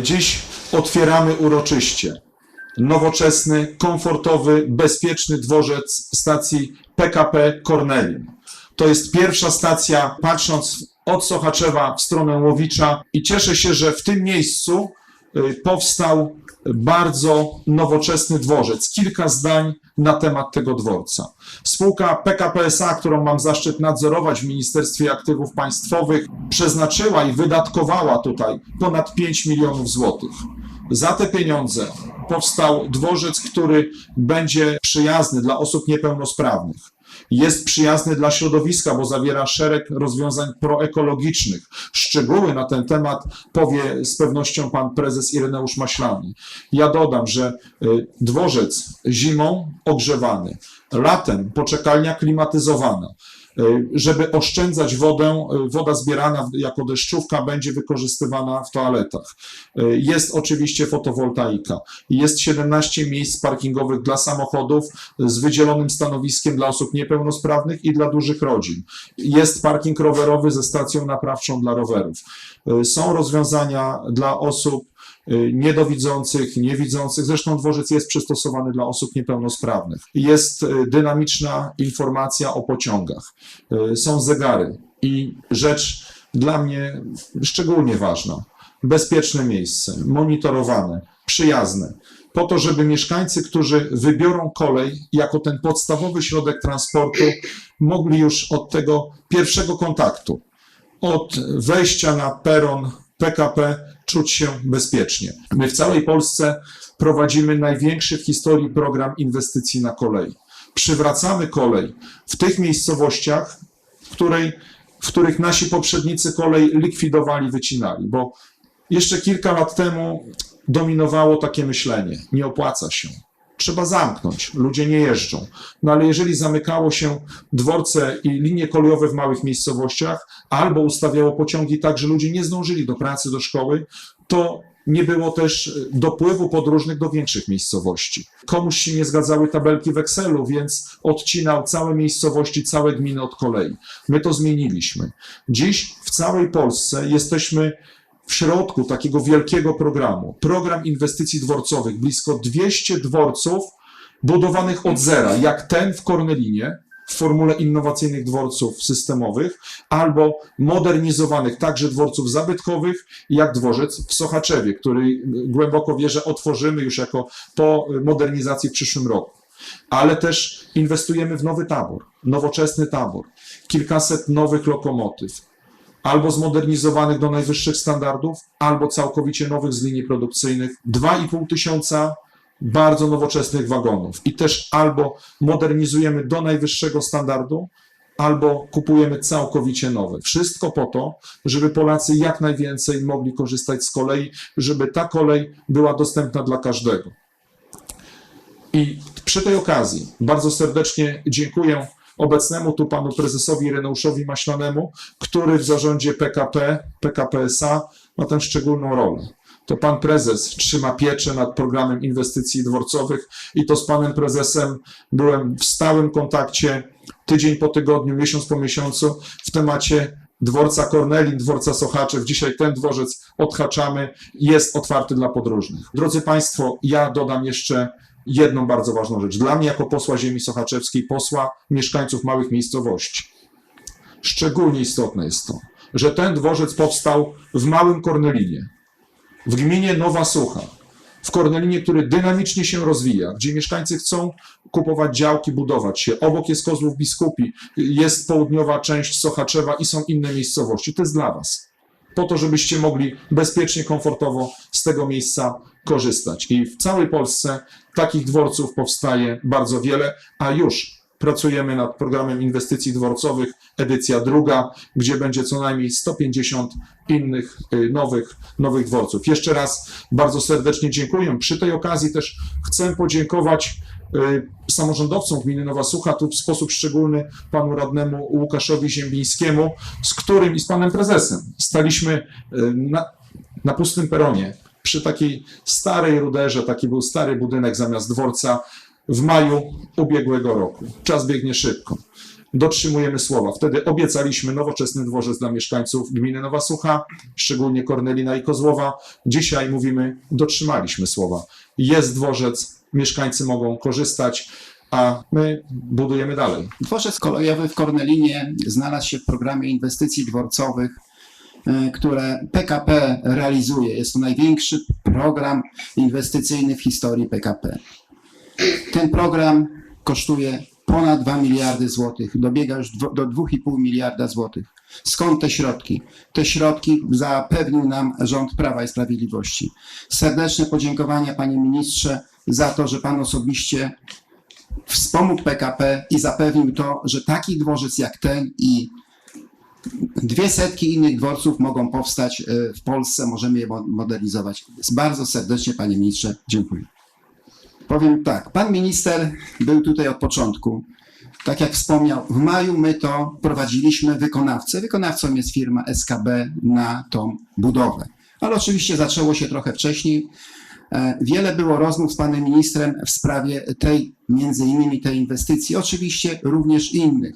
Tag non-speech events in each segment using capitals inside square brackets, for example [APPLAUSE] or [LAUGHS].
Dziś otwieramy uroczyście nowoczesny, komfortowy, bezpieczny dworzec stacji PKP Kornelium. To jest pierwsza stacja, patrząc od Sochaczewa w stronę Łowicza i cieszę się, że w tym miejscu powstał bardzo nowoczesny dworzec. Kilka zdań na temat tego dworca. Spółka PKP SA, którą mam zaszczyt nadzorować w Ministerstwie Aktywów Państwowych, przeznaczyła i wydatkowała tutaj ponad 5 milionów złotych. Za te pieniądze powstał dworzec, który będzie przyjazny dla osób niepełnosprawnych. Jest przyjazny dla środowiska, bo zawiera szereg rozwiązań proekologicznych. Szczegóły na ten temat powie z pewnością pan prezes Ireneusz Maślany. Ja dodam, że y, dworzec zimą ogrzewany, latem poczekalnia klimatyzowana. Y, Żeby oszczędzać wodę, y, woda zbierana jako deszczówka będzie wykorzystywana w toaletach. Y, Jest oczywiście fotowoltaika. Jest 17 miejsc parkingowych dla samochodów z wydzielonym stanowiskiem dla osób niepełnosprawnych i dla dużych rodzin. Jest parking rowerowy ze stacją naprawczą dla rowerów. Są rozwiązania dla osób niedowidzących, niewidzących. Zresztą dworzec jest przystosowany dla osób niepełnosprawnych. Jest y, dynamiczna informacja o pociągach. Y, Są zegary i rzecz dla mnie szczególnie ważna. Bezpieczne miejsce, monitorowane, przyjazne. Po to, żeby mieszkańcy, którzy wybiorą kolej jako ten podstawowy środek transportu, mogli już od tego pierwszego kontaktu, od wejścia na peron PKP czuć się bezpiecznie. My w całej Polsce prowadzimy największy w historii program inwestycji na kolei. Przywracamy kolej w tych miejscowościach, w, której, w których nasi poprzednicy kolej likwidowali, wycinali, bo jeszcze kilka lat temu dominowało takie myślenie: nie opłaca się. Trzeba zamknąć, ludzie nie jeżdżą. No ale jeżeli zamykało się dworce i linie kolejowe w małych miejscowościach, albo ustawiało pociągi tak, że ludzie nie zdążyli do pracy, do szkoły, to nie było też y, dopływu podróżnych do większych miejscowości. Komuś się nie zgadzały tabelki w Excelu, więc odcinał całe miejscowości, całe gminy od kolei. My to zmieniliśmy. Dziś w całej Polsce jesteśmy w środku takiego wielkiego programu. Program inwestycji dworcowych, blisko 200 dworców budowanych od zera, jak ten w Kornelinie, w formule innowacyjnych dworców systemowych, albo modernizowanych także dworców zabytkowych, jak dworzec w Sochaczewie, który głęboko wierzę otworzymy już jako po modernizacji w przyszłym roku. Ale też inwestujemy w nowy tabor, nowoczesny tabor, kilkaset nowych lokomotyw, albo zmodernizowanych do najwyższych standardów, albo całkowicie nowych z linii produkcyjnych. 2,5 tysiąca bardzo nowoczesnych wagonów i też albo modernizujemy do najwyższego standardu, albo kupujemy całkowicie nowe. Wszystko po to, żeby Polacy jak najwięcej mogli korzystać z kolei, żeby ta kolej była dostępna dla każdego. I przy tej okazji bardzo serdecznie dziękuję obecnemu tu panu prezesowi Ireneuszowi Maślanemu, który w zarządzie PKP, PKP SA ma tę szczególną rolę. To pan prezes trzyma pieczę nad programem inwestycji dworcowych i to z panem prezesem byłem w stałym kontakcie tydzień po tygodniu, miesiąc po miesiącu w temacie dworca Kornelin, dworca Sochaczew. Dzisiaj ten dworzec odhaczamy, jest otwarty dla podróżnych. Drodzy Państwo, ja dodam jeszcze jedną bardzo ważną rzecz. Dla mnie, jako posła ziemi sochaczewskiej, posła mieszkańców małych miejscowości, szczególnie istotne jest to, że ten dworzec powstał w małym Kornelinie, w gminie Nowa Sucha, w Kornelinie, który dynamicznie się rozwija, gdzie mieszkańcy chcą kupować działki, budować się. Obok jest Kozłów Biskupi, jest południowa część Sochaczewa i są inne miejscowości. To jest dla Was. Po to, żebyście mogli bezpiecznie, komfortowo z tego miejsca korzystać. I w całej Polsce takich dworców powstaje bardzo wiele, a już pracujemy nad programem inwestycji dworcowych, edycja druga, gdzie będzie co najmniej 150 innych y, nowych, nowych dworców. Jeszcze raz bardzo serdecznie dziękuję. Przy tej okazji też chcę podziękować samorządowcom gminy Nowa Sucha, tu w sposób szczególny panu radnemu Łukaszowi Ziembińskiemu, z którym i z panem prezesem staliśmy y, na, na pustym peronie przy takiej starej ruderze, taki był stary budynek zamiast dworca w maju ubiegłego roku. Czas biegnie szybko. Dotrzymujemy słowa. Wtedy obiecaliśmy nowoczesny dworzec dla mieszkańców gminy Nowa Sucha, szczególnie Kornelina i Kozłowa. Dzisiaj mówimy, dotrzymaliśmy słowa. Jest dworzec, mieszkańcy mogą korzystać, a my budujemy dalej. Dworzec kolejowy w Kornelinie znalazł się w programie inwestycji dworcowych, e, które PKP realizuje. Jest to największy program inwestycyjny w historii PKP. Ten program kosztuje ponad 2 miliardy złotych, dobiega już do 2,5 miliarda złotych. Skąd te środki? Te środki zapewnił nam rząd Prawa i Sprawiedliwości. Serdeczne podziękowania panie ministrze za to, że pan osobiście wspomógł PKP i zapewnił to, że taki dworzec jak ten i dwie setki innych dworców mogą powstać e, w Polsce, możemy je mo- modernizować. Bardzo serdecznie, panie ministrze, dziękuję. Powiem tak, pan minister był tutaj od początku. Tak jak wspomniał, w maju my to prowadziliśmy wykonawcę. Wykonawcą jest firma SKB na tą budowę. Ale oczywiście zaczęło się trochę wcześniej. E, Wiele było rozmów z panem ministrem w sprawie tej, między innymi tej inwestycji, oczywiście również innych.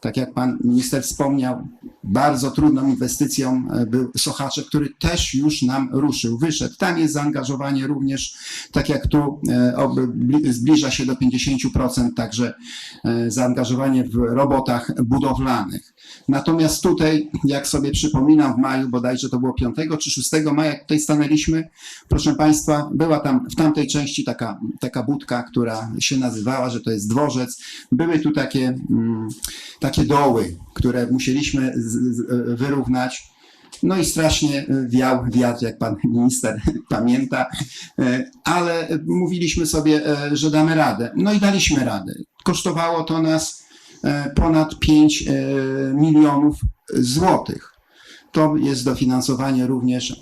Tak jak pan minister wspomniał, bardzo trudną inwestycją e, był Sochaczek, który też już nam ruszył, wyszedł. Tam jest zaangażowanie również, tak jak tu, e, zbliża się do 50%, także e, zaangażowanie w robotach budowlanych. Natomiast tutaj, jak sobie przypominam, w maju, bodajże to było 5 czy 6 maja, jak tutaj stanęliśmy, proszę Państwa, była tam w tamtej części taka, taka budka, która się nazywała, że to jest dworzec. Były tu takie, mm, takie doły, które musieliśmy z, z, wyrównać. No i strasznie wiał wiatr, jak pan minister [LAUGHS] pamięta, E, ale mówiliśmy sobie, e, że damy radę. No i daliśmy radę. Kosztowało to nas e, ponad 5 e, milionów złotych. To jest dofinansowanie również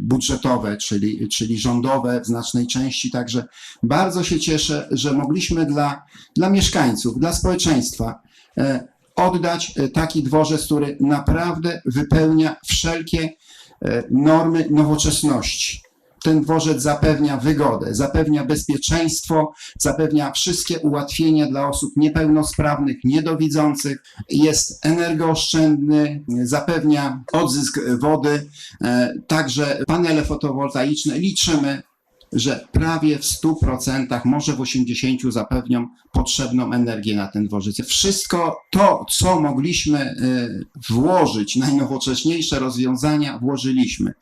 budżetowe, czyli, czyli rządowe w znacznej części. Także bardzo się cieszę, że mogliśmy dla, dla mieszkańców, dla społeczeństwa e, oddać e, taki dworzec, który naprawdę wypełnia wszelkie e, normy nowoczesności. Ten dworzec zapewnia wygodę, zapewnia bezpieczeństwo, zapewnia wszystkie ułatwienia dla osób niepełnosprawnych, niedowidzących, jest energooszczędny, zapewnia odzysk wody, e, także panele fotowoltaiczne. Liczymy, że prawie w 100%, może w 80% zapewnią potrzebną energię na ten dworzec. Wszystko to, co mogliśmy e, włożyć, najnowocześniejsze rozwiązania włożyliśmy.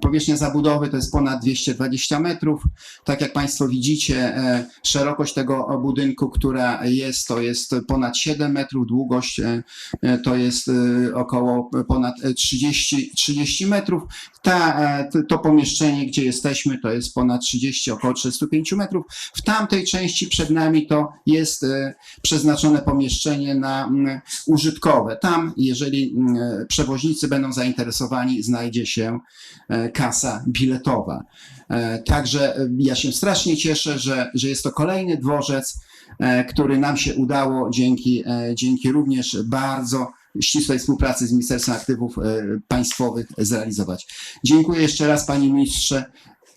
Powierzchnia zabudowy to jest ponad 220 metrów. Tak jak Państwo widzicie, e, szerokość tego budynku, która jest, to jest ponad 7 metrów, długość e, e, to jest około ponad e, 30, 30 metrów. Ta, to pomieszczenie, gdzie jesteśmy, to jest ponad 30, około 35 metrów. W tamtej części przed nami to jest e, przeznaczone pomieszczenie na użytkowe. Tam, jeżeli przewoźnicy będą zainteresowani, znajdzie się e, kasa biletowa. E, Także ja się strasznie cieszę, że, że jest to kolejny dworzec, który nam się udało dzięki, dzięki również bardzo ścisłej współpracy z Ministerstwem Aktywów Państwowych zrealizować. Dziękuję jeszcze raz Panie Ministrze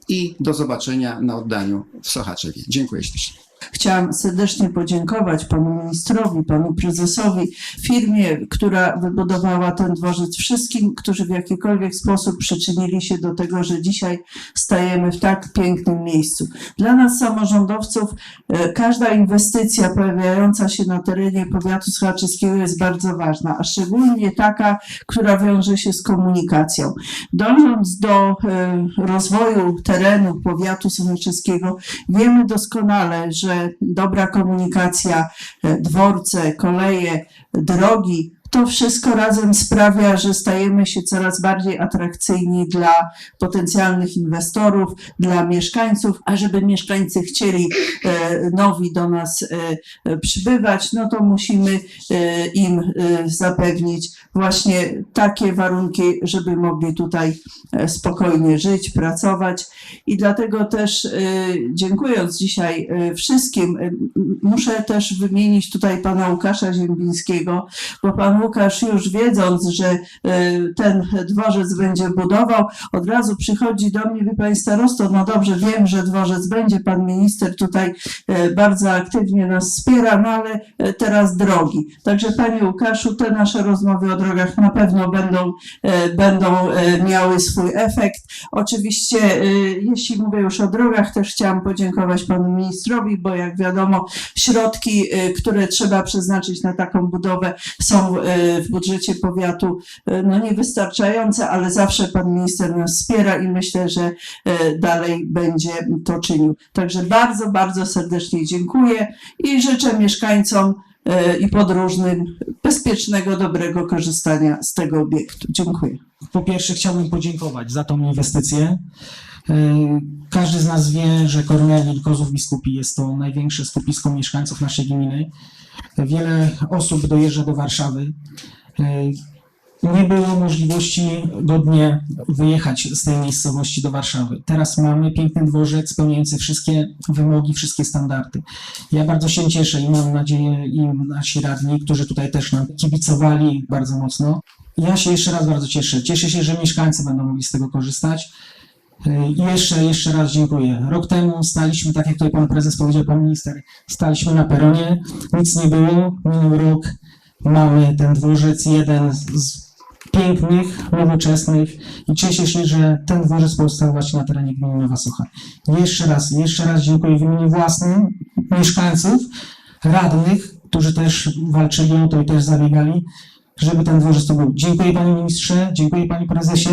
i do zobaczenia na oddaniu w Sochaczewie. Dziękuję ślicznie. Chciałam serdecznie podziękować panu ministrowi, panu prezesowi, firmie, która wybudowała ten dworzec, wszystkim, którzy w jakikolwiek sposób przyczynili się do tego, że dzisiaj stajemy w tak pięknym miejscu. Dla nas, samorządowców, e, każda inwestycja pojawiająca się na terenie powiatu sochaczyskiego jest bardzo ważna, a szczególnie taka, która wiąże się z komunikacją. Dążąc do e, rozwoju terenu powiatu sochaczyskiego, wiemy doskonale, że dobra komunikacja, e, dworce, koleje, drogi, to wszystko razem sprawia, że stajemy się coraz bardziej atrakcyjni dla potencjalnych inwestorów, dla mieszkańców, a żeby mieszkańcy chcieli e, nowi do nas e, przybywać, no to musimy e, im zapewnić właśnie takie warunki, żeby mogli tutaj spokojnie żyć, pracować. I dlatego też dziękując dzisiaj wszystkim, muszę też wymienić tutaj pana Łukasza Ziembińskiego, bo pan Łukasz już wiedząc, że y, ten dworzec będzie budował, od razu przychodzi do mnie, wie pani starosto, no dobrze, wiem, że dworzec będzie, pan minister tutaj y, bardzo aktywnie nas wspiera, no ale y, teraz drogi. Także panie Łukaszu, te nasze rozmowy o drogach na pewno będą, będą miały swój efekt. Oczywiście, jeśli mówię już o drogach, też chciałam podziękować panu ministrowi, bo jak wiadomo, środki, które trzeba przeznaczyć na taką budowę są w budżecie powiatu y, no niewystarczające, ale zawsze pan minister nas wspiera i myślę, że y, dalej będzie to czynił. Także bardzo, bardzo serdecznie dziękuję i życzę mieszkańcom i podróżnym bezpiecznego, dobrego korzystania z tego obiektu. Dziękuję. Po pierwsze chciałbym podziękować za tą inwestycję. E, Każdy z nas wie, że Korneli Kozów Biskupi jest to największe skupisko mieszkańców naszej gminy. Wiele osób dojeżdża do Warszawy. E, Nie było możliwości godnie wyjechać z tej miejscowości do Warszawy. Teraz mamy piękny dworzec spełniający wszystkie wymogi, wszystkie standardy. Ja bardzo się cieszę i mam nadzieję, i nasi radni, którzy tutaj też nam kibicowali bardzo mocno, ja się jeszcze raz bardzo cieszę. Cieszę się, że mieszkańcy będą mogli z tego korzystać. I jeszcze, jeszcze raz dziękuję. Rok temu staliśmy, tak jak tutaj pan prezes powiedział, pan minister, staliśmy na peronie, nic nie było. Minął rok, mamy ten dworzec, jeden z- pięknych, nowoczesnych i cieszę się, że ten dworzec powstał właśnie na terenie gminy Nowa. Jeszcze raz, jeszcze raz dziękuję w imieniu własnym mieszkańców, radnych, którzy też walczyli o to i też zabiegali żeby ten dworzec to był. Dziękuję panie ministrze, dziękuję panie prezesie